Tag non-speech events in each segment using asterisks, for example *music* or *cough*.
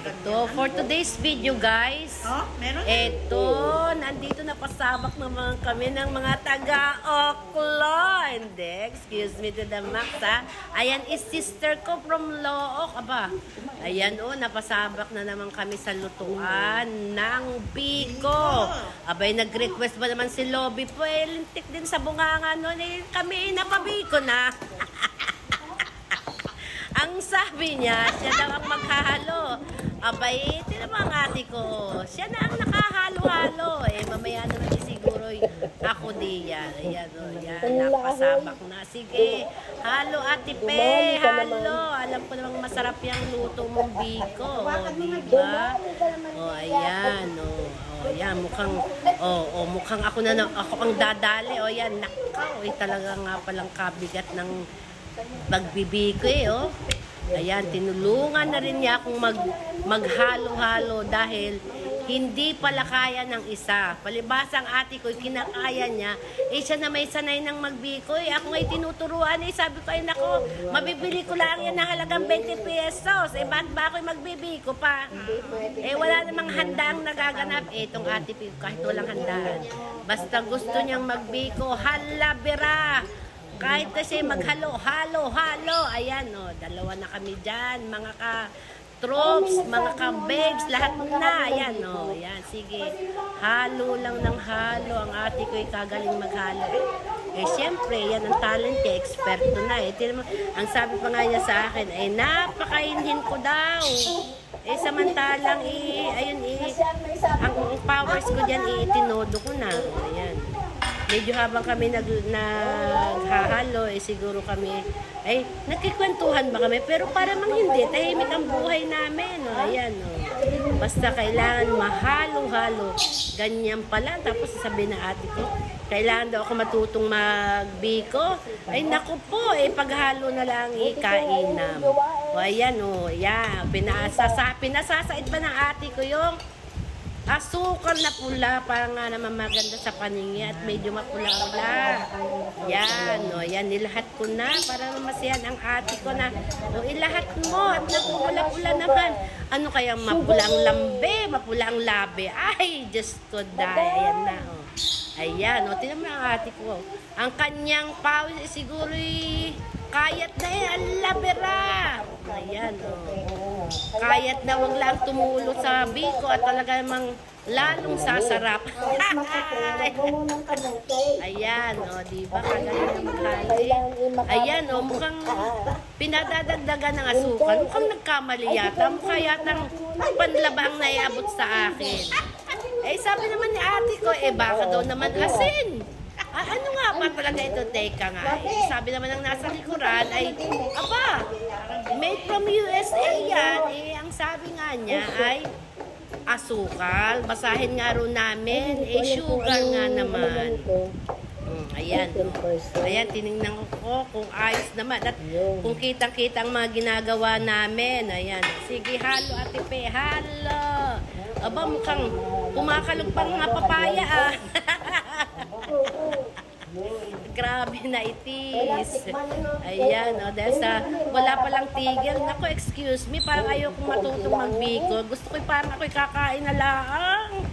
So, for today's video, guys, Oh, meron? eto, nandito na pasabak naman kami ng mga taga-Oklo. Hindi, excuse me to the max, ha. Ayan is sister ko from Look. Aba, ayan, oh, napasabak na naman kami sa lutuan ng Biko. Abay, nag-request ba naman si Lobby po, eh, lintik din sa bunganga nun, eh, kami napabiko na. *laughs* Ang sabi niya, siya daw ang maghahalo. Abay, tinan mo ang ate ko. Siya na ang nakahalo-halo. Eh, mamaya naman din siguro y- ako di yan. Ayan, o, yan. Nakasabak na. Sige, halo ate Pe, halo. Alam ko namang masarap yung luto mong biko. O, diba? O, ayan, o. O, yan, mukhang, o, o, mukhang ako na, na- ako ang dadali. O, yan, nakaw. Eh, talaga nga palang kabigat ng pagbibiko eh, oh. Ayan, tinulungan na rin niya akong mag, maghalo-halo dahil hindi pala kaya ng isa. Palibasa ang ate ko, kinakaya niya. Eh, siya na may sanay ng magbiko. Eh, ako nga'y tinuturuan. Eh, sabi ko, ay nako, mabibili ko lang yan na halagang 20 pesos. Eh, bakit ba ako'y magbibiko pa? Eh, wala namang handang nagaganap. Eh, itong ate ko, kahit walang handaan. Basta gusto niyang magbiko, halabira. Kahit na siya maghalo, halo, halo. Ayan, oh, dalawa na kami dyan. Mga ka troops, mga ka-babes, lahat na. Ayan, oh, ayan, sige. Halo lang ng halo. Ang ate ko'y kagaling maghalo. Eh, siyempre, yan ang talent niya. Eksperto na. Eh, mo, ang sabi pa nga niya sa akin, ay napakainhin ko daw. Eh, samantalang, eh, ayun, eh, ang powers ko dyan, eh, tinodo ko na. Ayan medyo habang kami nag, naghahalo, eh siguro kami, ay, nagkikwentuhan ba kami? Pero para mang hindi, tahimik ang buhay namin. No? Ayan, no? Basta kailangan mahalo-halo. Ganyan pala. Tapos sasabihin na ate ko, kailangan daw ako matutong magbiko. Ay, naku po, eh, paghalo na lang ikainam. O, ayan, o, yan. Pinasasa, pinasasait pa ng ate ko yung Asukal na pula para nga naman maganda sa paningin at medyo mapula-pula. Yan, no, yan, nilahat ko na para masiyan ang ate ko na, o ilahat mo at napupula-pula naman. Ano kaya mapulang lambe, mapulang labi? Ay, just ko die. Ayan na, oh. Ayan, o, tinan mo ang ate ko. Ang kanyang pawis, eh, siguro kayat na eh, ang labera. Ayan, o. Kayat na wag lang tumulo sa biko at talaga namang lalong sasarap. *laughs* Ayan, o, di ba? Kagaling na maghali. Ayan, o, mukhang pinadadagdagan ng asukal. Mukhang nagkamali yata. Mukha yatang panlabang na iabot sa akin. Eh, sabi naman ni ate ko, eh, baka daw naman asin. Ah, ano nga ba talaga ito? Teka nga. Eh, sabi naman ng nasa likuran ay, aba, made from USA yan. Eh, ang sabi nga niya ay asukal. Basahin nga ro namin. Eh, sugar nga naman. Mm, ayan. Ayan, tinignan ko kung ayos naman. At kung kitang-kitang mga ginagawa namin. Ayan. Sige, halo, ate Pe. Halo. Aba, mukhang kumakalog pang nga papaya ah. Grabe na itis. Ayan, o, dahil sa wala palang tigil. Naku, excuse me, parang ayoko matutong magbiko. Gusto ko parang ako'y kakain na lang.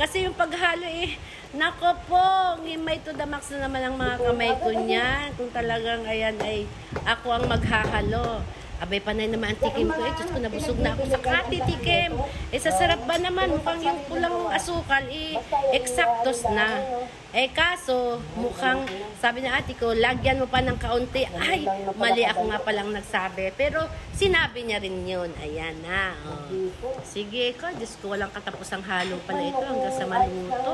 Kasi yung paghalo eh, nako po, may to the max na naman ang mga kamay ko niyan. Kung talagang ayan ay ako ang maghahalo. Abay, panay naman ang tikim ko. Eh, Diyos ko, nabusog na ako sa katitikim. Eh, sa sarap ba naman? Mukhang yung pulang asukal, eh, eksaktos na. Eh, kaso, mukhang, sabi na ate ko, lagyan mo pa ng kaunti. Ay, mali ako nga palang nagsabi. Pero, sinabi niya rin yun. Ayan na. Oh. Sige ko, Diyos ko, walang katapusang halo pala ito hanggang sa maluto.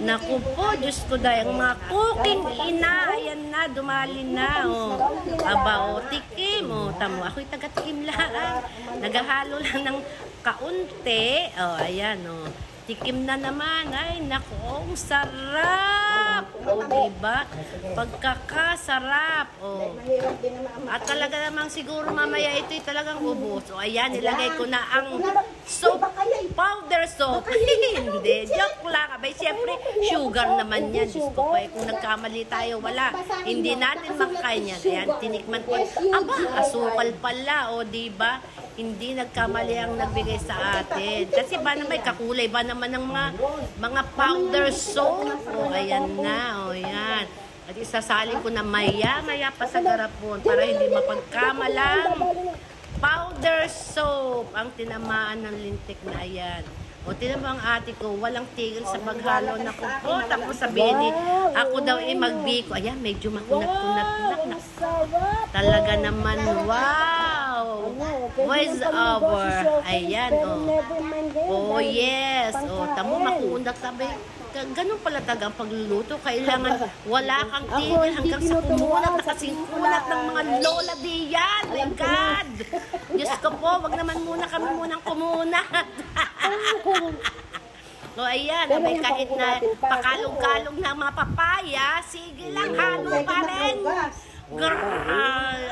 Naku po, Diyos ko, dahil ang mga cooking ina, ayan na, dumali na. Oh. Aba, oh, tikim. Oh, tamo, ako'y taga-tikim lang. Naghahalo lang ng kaunti. Oh, ayan, oh. Tikim na naman. Ay, naku, ang sarap. O, diba? Pagkakasarap. O. At talaga namang siguro mamaya ito'y talagang ubos. O, ayan, nilagay ko na ang soap, powder soap. *laughs* Hindi, joke lang. Abay, siyempre, sugar naman yan. Diyos ko eh, kung nagkamali tayo, wala. Hindi natin makakain yan. Ayan, tinikman ko. Aba, asukal pala. O, diba? Hindi nagkamali ang nagbigay sa atin. Kasi ba naman, kakulay ba naman ng mga, mga powder soap? O, ayan na, o, yan. At isasalin ko na maya-maya pa sa garapon para hindi mapagkamalang powder soap ang tinamaan ng lintik na yan. O tinan mo ang ate ko, walang tigil sa paghalo na ko po. Tapos sabihin ni, ako daw eh magbiko. Ayan, medyo makunat-kunat na. Talaga naman, wow! Voice over. Ayan, oh. Oh, yes. Oh, tamo makunat sabi. Ga- Ganun pala taga ang pagluluto. Kailangan *laughs* wala kang tigil hanggang sa kumunat na kasing kunat ng mga lola diyan. My God! *laughs* Diyos ko po, wag naman muna kami munang kumunat. *laughs* O ayan, Pero may kahit na pakalong-kalong na mga papaya, sige lang, halo pa rin. Girl, Kung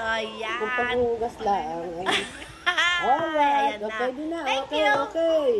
*laughs* ayan. panghugas lang. Ay. Alright, okay din na. Thank Okay, you. okay.